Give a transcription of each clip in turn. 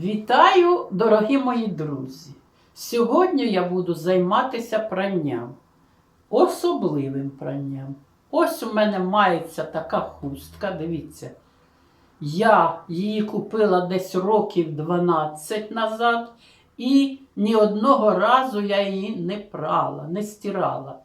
Вітаю, дорогі мої друзі! Сьогодні я буду займатися пранням, особливим пранням. Ось у мене мається така хустка, дивіться. Я її купила десь років 12 назад, і ні одного разу я її не прала, не стирала.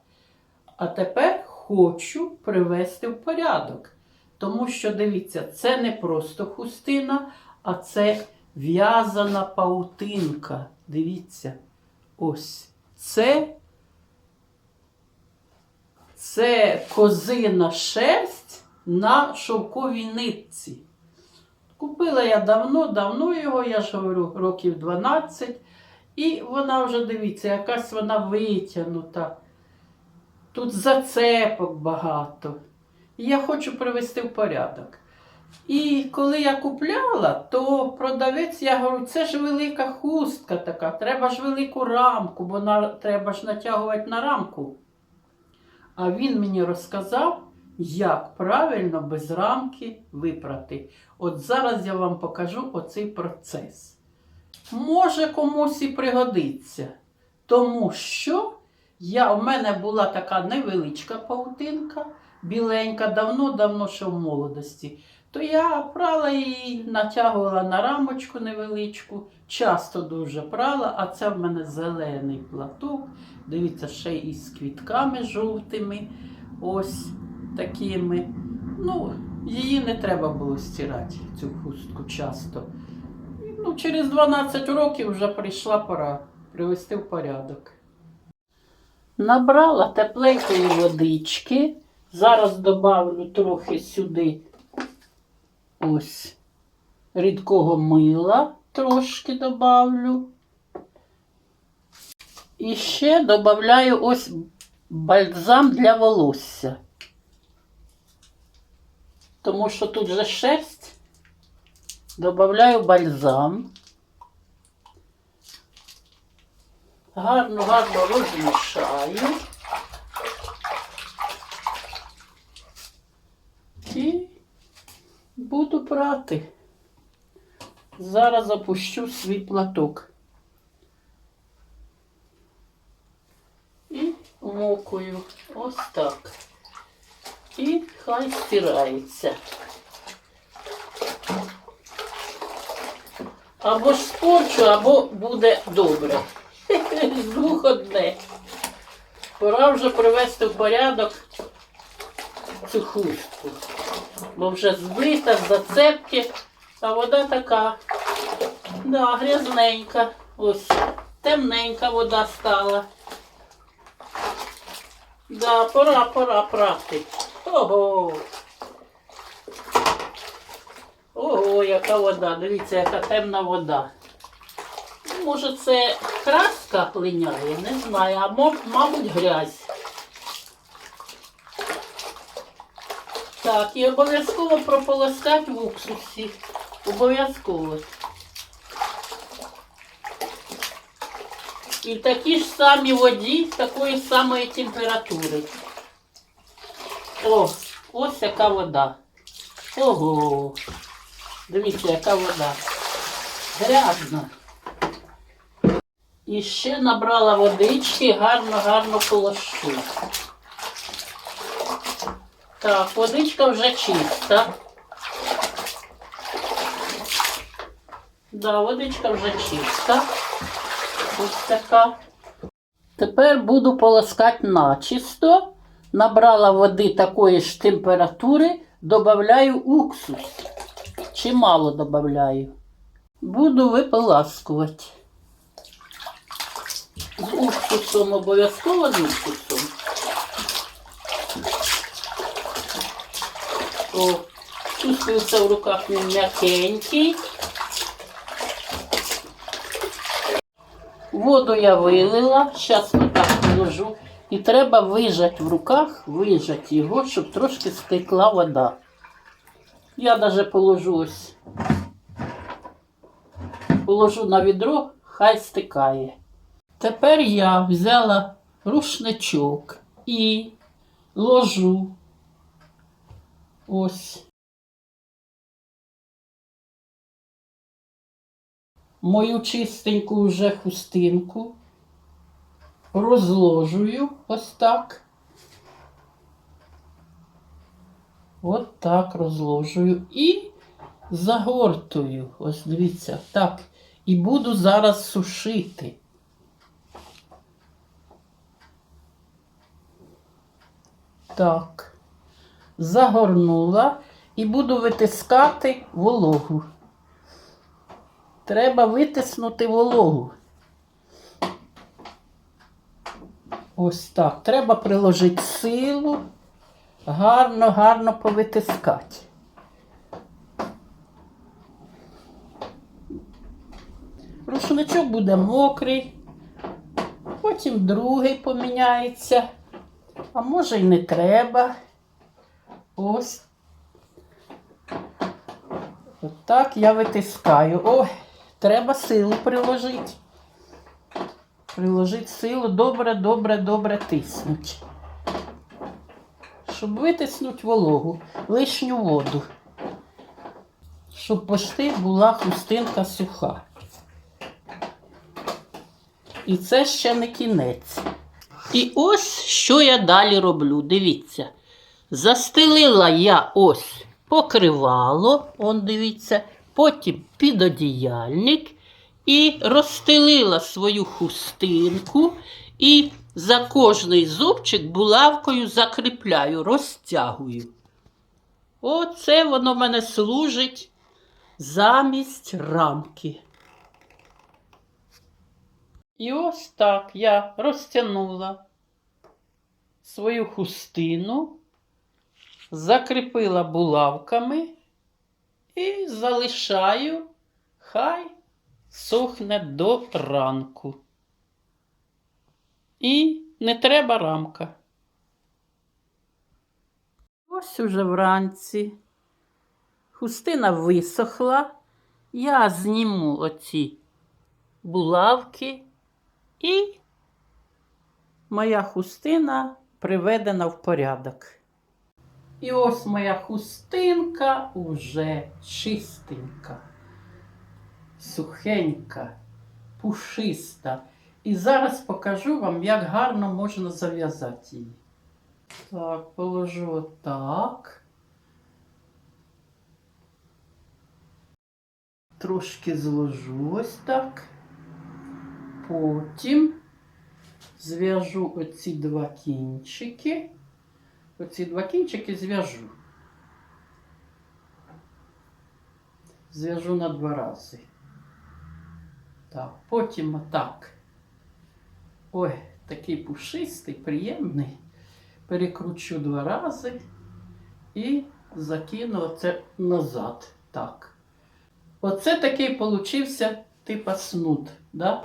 А тепер хочу привести в порядок. Тому що, дивіться, це не просто хустина, а це в'язана паутинка. Дивіться, ось це. Це козина шерсть на шовковій нитці. Купила я давно, давно його, я ж говорю, років 12. І вона вже, дивіться, якась вона витягнута. Тут зацепок багато. І я хочу привести в порядок. І коли я купляла, то продавець, я говорю, це ж велика хустка така, треба ж велику рамку, бо на, треба ж натягувати на рамку. А він мені розказав, як правильно без рамки випрати. От зараз я вам покажу оцей процес. Може комусь і пригодиться, тому що я, у мене була така невеличка паутинка, біленька, давно-давно ще в молодості. То я прала її, натягувала на рамочку невеличку, часто дуже прала, а це в мене зелений платок. Дивіться, ще із квітками жовтими. Ось такими. Ну, її не треба було стирати, цю хустку часто. Ну, через 12 років вже прийшла пора привести в порядок. Набрала тепленької водички. Зараз добавлю трохи сюди ось рідкого мила, трошки добавлю. І ще додаю ось бальзам для волосся. Тому що тут же шерсть. Добавляю бальзам. Гарно, гарно розмішаю. І прати. Зараз запущу свій платок. І мокую. Ось так. І хай стирається. Або ж спорчу, або буде добре. З двох одне. Пора вже привести в порядок цю хустку. Бо вже збита, зацепки, а вода така. Да, грязненька. Ось темненька вода стала. Да, пора, пора прати. Ого. Ого, яка вода. Дивіться, яка темна вода. Може, це краска линяє, не знаю, а мабуть, грязь. Так, і обов'язково прополоскати в уксусі. Обов'язково. І в такій ж самій воді, такої самої температури. О, ось яка вода. Ого. Дивіться, яка вода. Грязна. І ще набрала водички, гарно-гарно полошу. Так, водичка вже чиста. Да, водичка вже чиста. Ось така. Тепер буду полоскати начисто. Набрала води такої ж температури, додаю уксус. Чимало додаю. Буду виполаскувати. З уксусом обов'язково з уксусом. О, чувствується в руках він м'якенький. Воду я вилила, зараз отак положу. І треба вижати в руках, вижати його, щоб трошки стекла вода. Я навіть положу ось. Положу на відро, хай стикає. Тепер я взяла рушничок і ложу ось мою чистеньку вже хустинку розложую ось так. От так розложую і загортую. Ось дивіться, так. І буду зараз сушити. Так. Загорнула і буду витискати вологу. Треба витиснути вологу. Ось так. Треба приложити силу, гарно, гарно повитискати. Рушничок буде мокрий, потім другий поміняється, а може й не треба. Ось. Отак я витискаю. Ой, треба силу приложити. Приложити силу, добре, добре, добре тиснуть. Щоб витиснути вологу, лишню воду. Щоб почти була хустинка суха. І це ще не кінець. І ось що я далі роблю. Дивіться. Застелила я ось покривало, он дивіться, потім підодіяльник і розстелила свою хустинку і за кожний зубчик булавкою закріпляю, розтягую. Оце воно мене служить замість рамки. І ось так я розтягнула свою хустину, закріпила булавками і залишаю, хай сохне до ранку. І не треба рамка. Ось уже вранці. Хустина висохла. Я зніму оці булавки і моя хустина приведена в порядок. І ось моя хустинка уже чистенька, сухенька, пушиста. І зараз покажу вам, як гарно можна зав'язати її. Так, положу отак. Трошки зложу ось так. Потім зв'яжу оці два кінчики. Оці два кінчики зв'яжу. Зв'яжу на два рази. Так, потім отак. Ой, такий пушистий, приємний. Перекручу два рази і закину оце назад. Так. Оце такий получився типа снуд. Да?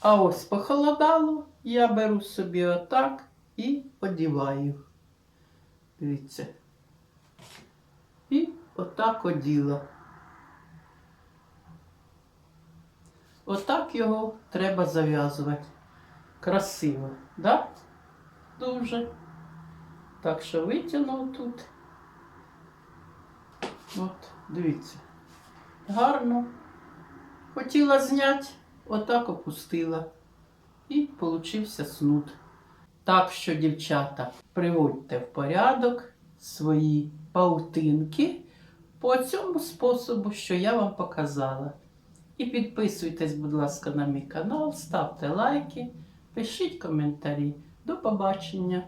А ось похолодало, я беру собі отак і одіваю. Дивіться. І отак оділа. Отак його треба зав'язувати. Красиво, да? Дуже. Так що витягнув тут. От, дивіться. Гарно. Хотіла зняти, отак опустила. І получився снуд. Так що, дівчата, приводьте в порядок свої паутинки по цьому способу, що я вам показала. І підписуйтесь, будь ласка, на мій канал, ставте лайки, пишіть коментарі. До побачення!